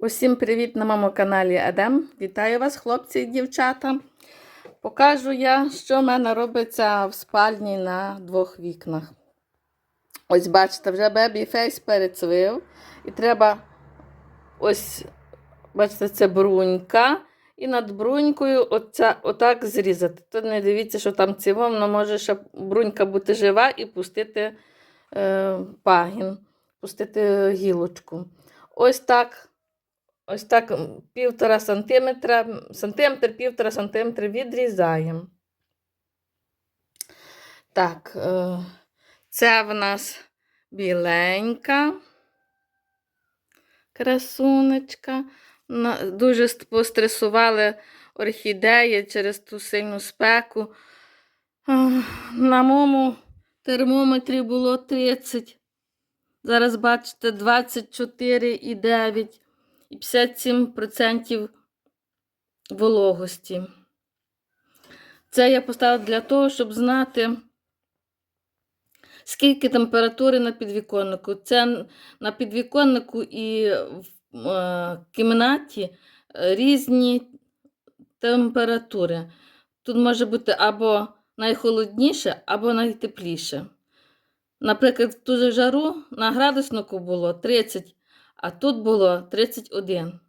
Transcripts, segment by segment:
Усім привіт на моєму каналі Едем. Вітаю вас, хлопці і дівчата. Покажу я, що в мене робиться в спальні на двох вікнах. Ось бачите, вже бебі фейс перецвив. І треба ось, бачите, це брунька. І над брунькою оця, отак зрізати. То не дивіться, що там воно може ще брунька бути жива і пустити е, пагін, пустити гілочку. Ось так. Ось так півтора сантиметра, сантиметр, півтора сантиметра відрізаємо. Так, е, це в нас біленька красунечка. Дуже постресували орхідеї через ту сильну спеку. На моєму термометрі було 30. Зараз бачите 24,9 і 57% вологості. Це я поставила для того, щоб знати, скільки температури на підвіконнику. Це на підвіконнику і в е, кімнаті е, різні температури. Тут може бути або найхолодніше, або найтепліше. Наприклад, в ту же жару на градуснику було 30, а тут було 31.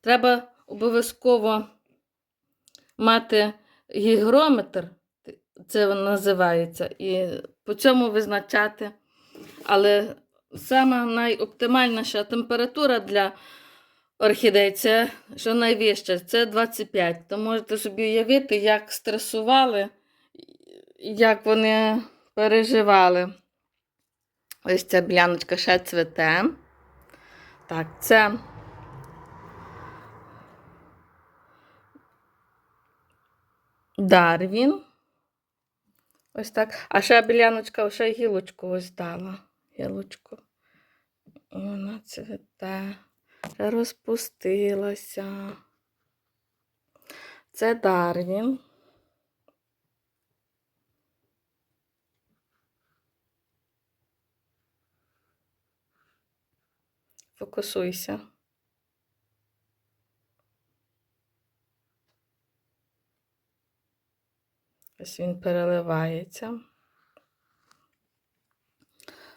Треба обов'язково мати гігрометр, це називається, і по цьому визначати. Але сама найоптимальніша температура для орхідей це що найвища, це 25. То можете собі уявити, як стресували, як вони переживали. Ось ця бляночка ще цвете. Так, це Дарвін. Ось так. А ще біляночка ще гілочку ось дала. Гілочку. Вона цвете. Розпустилася. Це Дарвін. Фокусуйся. Ось він переливається.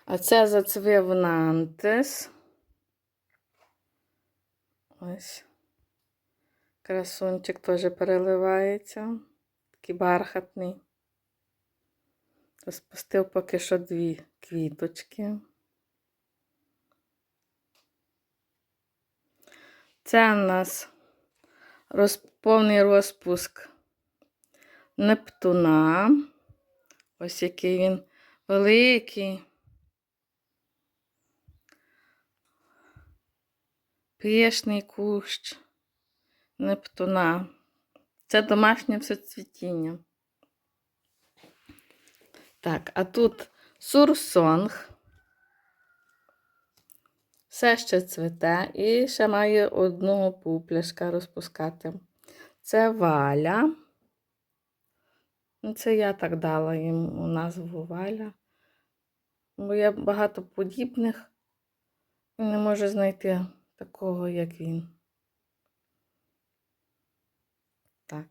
А це зацвів нантис. Ось. Красунчик теж переливається. Такий бархатний. Розпустив поки що дві квіточки. Це у нас повний розпуск Нептуна. Ось який він великий. Пишний кущ Нептуна. Це домашнє всецвітіння. Так, а тут сурсонг. Все ще цвете і ще має одного пупляшка розпускати. Це валя. Ну, Це я так дала йому назву Валя. Бо є багато подібних. і Не можу знайти такого, як він. Так.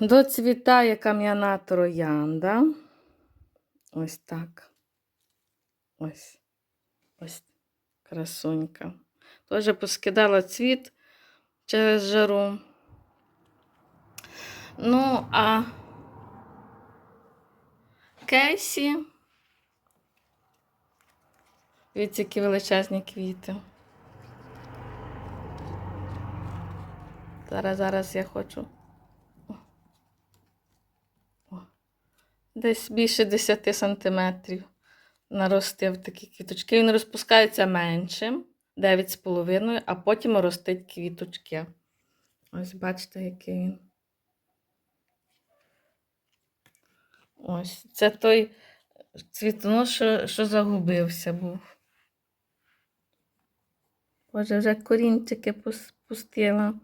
Доцвітає кам'яна троянда. Ось так. Ось. Ось красунька. Теж поскидала цвіт через жару. Ну, а Кейсі. Дивіться, які величезні квіти. Зараз, зараз я хочу. О. О. Десь більше 10 сантиметрів наростив такі квіточки. Він розпускається меншим, 9,5, а потім ростить квіточки. Ось бачите, який він. Ось, це той цвітонос, що, що загубився був. Боже, вже корінчики пус- пустила.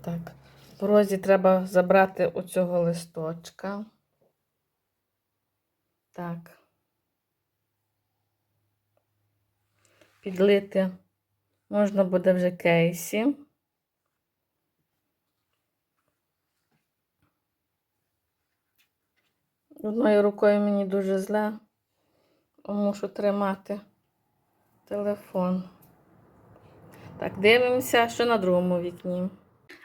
Так, в розі треба забрати оцього листочка. так. Підлити можна буде вже кейсі. Одною рукою мені дуже зле, мушу тримати телефон. Так, дивимося, що на другому вікні.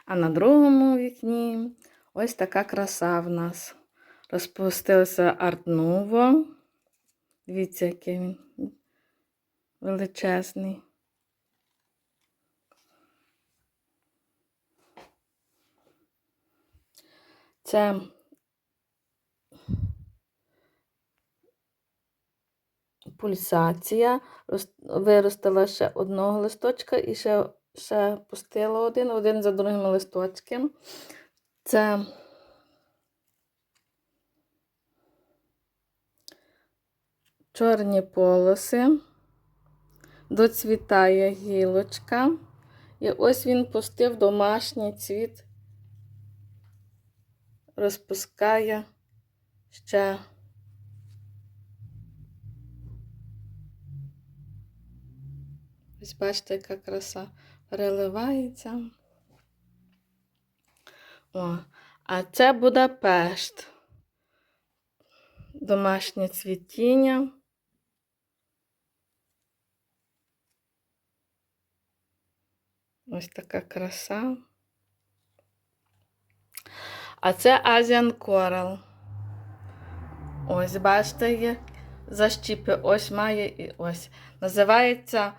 А на другому вікні ось така краса в нас. Розпустився Артнуво. Дивіться, який він величезний. Це пульсація. Виростила ще одного листочка і ще, ще пустила один, один за другим листочком. Це чорні полоси, доцвітає гілочка. І ось він пустив домашній цвіт, розпускає ще. Ось бачите, яка краса переливається. О, а це Будапешт. Домашнє цвітіння. Ось така краса. А це Asian Coral. Ось, бачите, є защіпи. Ось має і ось. Називається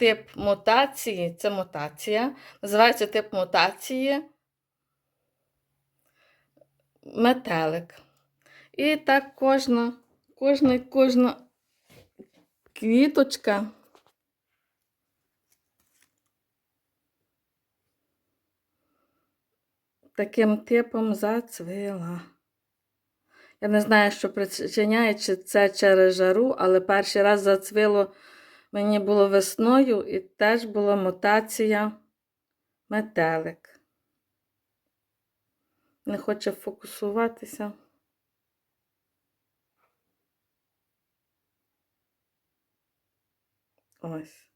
тип мутації. Це мутація. Називається тип мутації метелик. І так кожна, кожна, кожна квіточка. Таким типом зацвіла. Я не знаю, що причиняє, чи це через жару, але перший раз зацвіло мені було весною і теж була мутація метелик. Не хоче фокусуватися. Ось.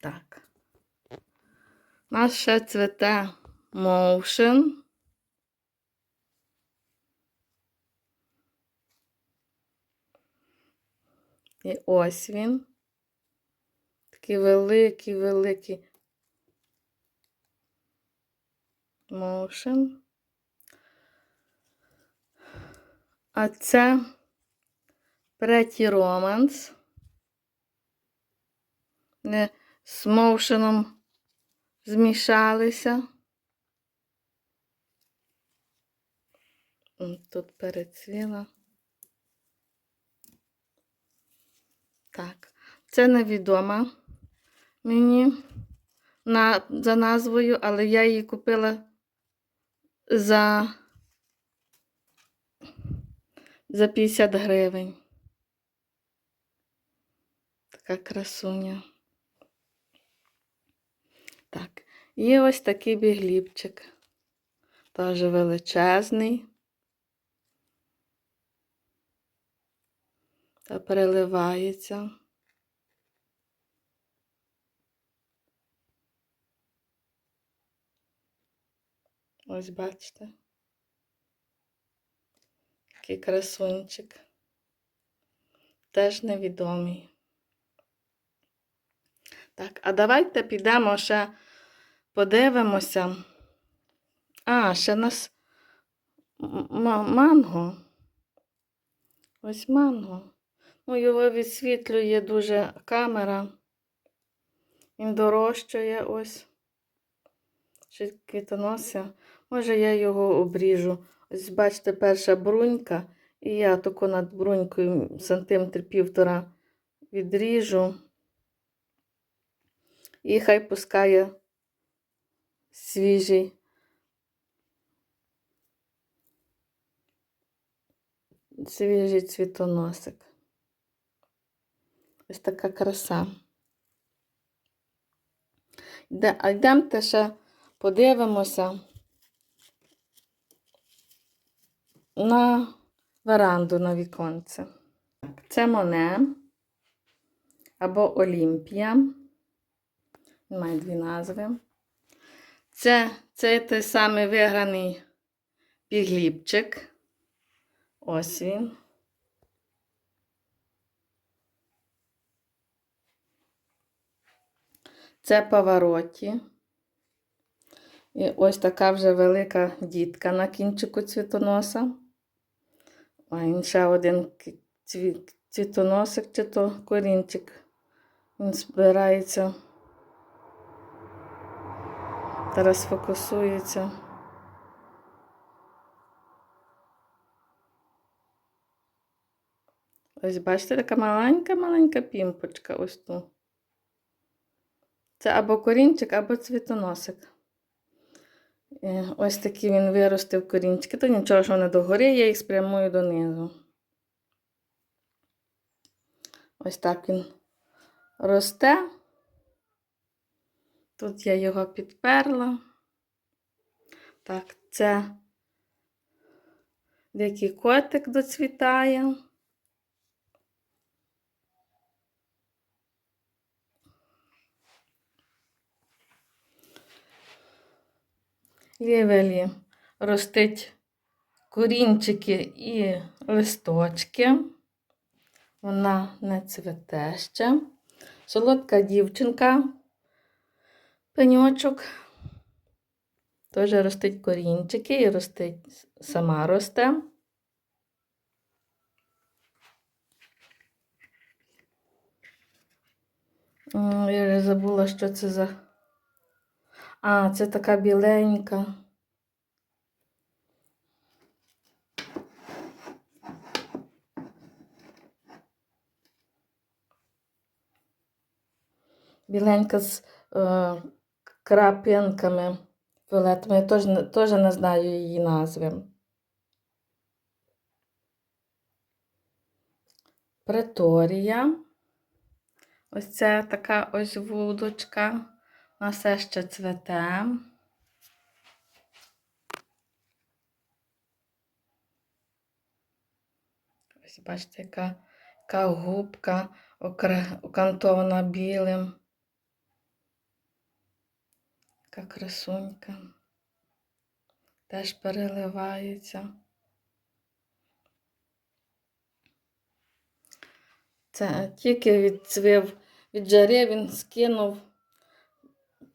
Так. Нас цвете Motion. І ось він. Такий великий, великий Motion. А це Pretty Romance. Не з моушеном змішалися. Тут перецвіла. Так, це невідома мені на, за назвою, але я її купила за, за 50 гривень. Така красуня. Так, і ось такий бігліпчик. Теж величезний. Та переливається. Ось бачите. Такий красунчик. Теж невідомий. Так, а давайте підемо ще подивимося. А, ще нас манго. Ось манго. Його відсвітлює дуже камера. Він дорожчає ось. Ще квітонося. Може, я його обріжу. Ось бачите, перша брунька. І я тако над брунькою сантиметр півтора відріжу. І хай пускає свіжий. Свіжий цвітоносик. Ось така краса. А йдемте ще подивимося на веранду на віконце. Це Моне або Олімпія. Він має дві назви. Це, це той самий виграний пігліпчик. Ось він. Це Павароті. І ось така вже велика дітка на кінчику цвітоноса. А ще один цвітоносик чи то корінчик. Він збирається. Зараз фокусується. Ось бачите, така маленька-маленька пімпочка ось тут. Це або корінчик, або цвітоносик. Е, Ось такий він виростив корінчики, то нічого, що вони догори, я їх спрямую донизу. Ось так він росте. Тут я його підперла. Так, це дикий котик доцвітає. Лівелі ростить корінчики і листочки. Вона не цвете ще. Солодка дівчинка, пеньочок. Теж ростить корінчики і ростить, сама росте. Я вже забула, що це за. А, це така біленька. Біленька з е, крапинками фіолетовими. Я теж, теж не знаю її назви. Преторія. Ось це така ось вудочка. Вона все ще цвете. Ось бачите, яка, яка губка окантована білим. Яка красунька. Теж переливається. Це тільки відцвів від жари, він скинув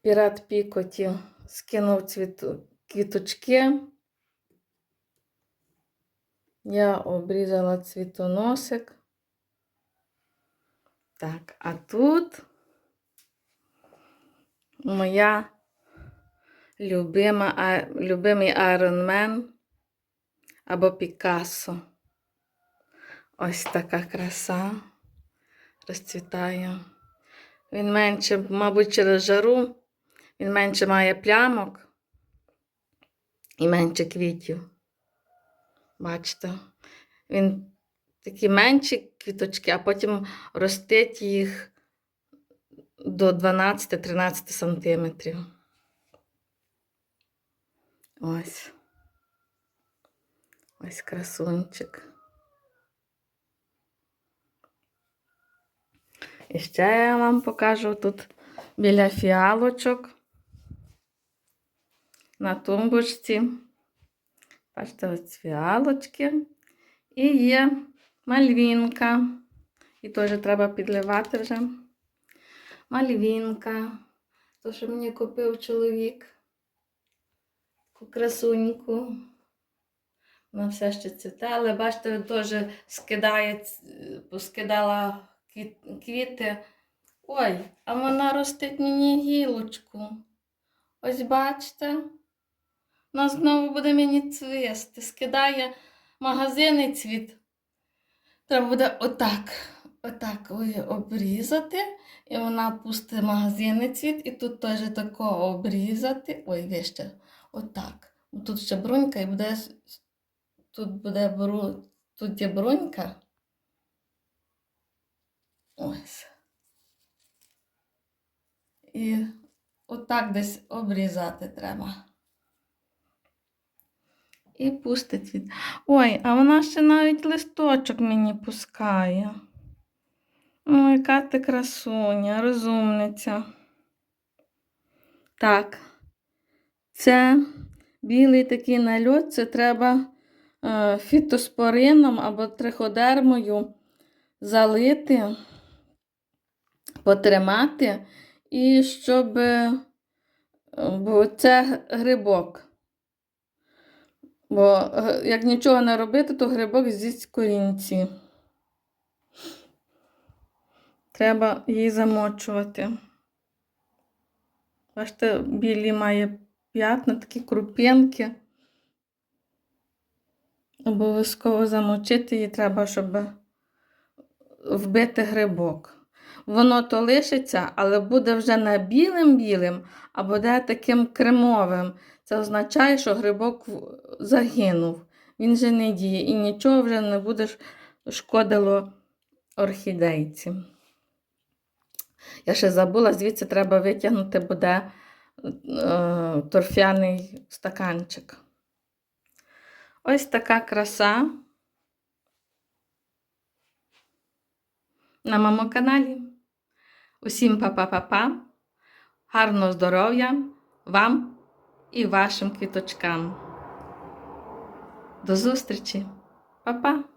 пірат Пікоті, скинув цвіту, квіточки. Я обрізала цвітоносик. Так, а тут моя любима, а- любимий Iron Man або Пікассо. Ось така краса розцвітає. Він менше, мабуть, через жару, він менше має плямок і менше квітів. Бачите, він такі менші квіточки, а потім ростить їх до 12-13 сантиметрів. Ось. Ось красунчик. І ще я вам покажу тут біля фіалочок на тумбочці. Бачите, ось фіалочки. І є мальвінка. І теж треба підливати вже. Мальвінка. То, що мені купив чоловік. Таку красуньку. Вона все ще цвіте, але бачите, теж скидає, поскидала квіти. Ой, а вона ростить мені гілочку. Ось бачите. Вона знову буде мені цвісти. Скидає магазинний цвіт. Треба буде отак, отак обрізати. І вона пустить магазинний цвіт, і тут теж такого обрізати. Ой, вище, отак. Тут ще брунька і буде. Тут буде бру... тут є брунька. Ось. І отак десь обрізати треба. І пустить від. Ой, а вона ще навіть листочок мені пускає. Ой, яка ти красуня, розумниця. Так. Це білий такий нальот, це треба е, фітоспорином або триходермою залити, потримати, і щоб е, бо це грибок. Бо е, як нічого не робити, то грибок з'їсть корінці. Треба її замочувати. Бачите, білі має п'ятна, такі крупинки. Обов'язково замочити її треба, щоб вбити грибок. Воно то лишиться, але буде вже не білим-білим, а буде таким кремовим. Це означає, що грибок загинув. Він вже не діє і нічого вже не буде шкодило орхідейці. Я ще забула, звідси треба витягнути буде е, торфяний стаканчик. Ось така краса на моєму каналі. Усім па-па-па-па. Гарного здоров'я вам і вашим квіточкам. До зустрічі! Па-па!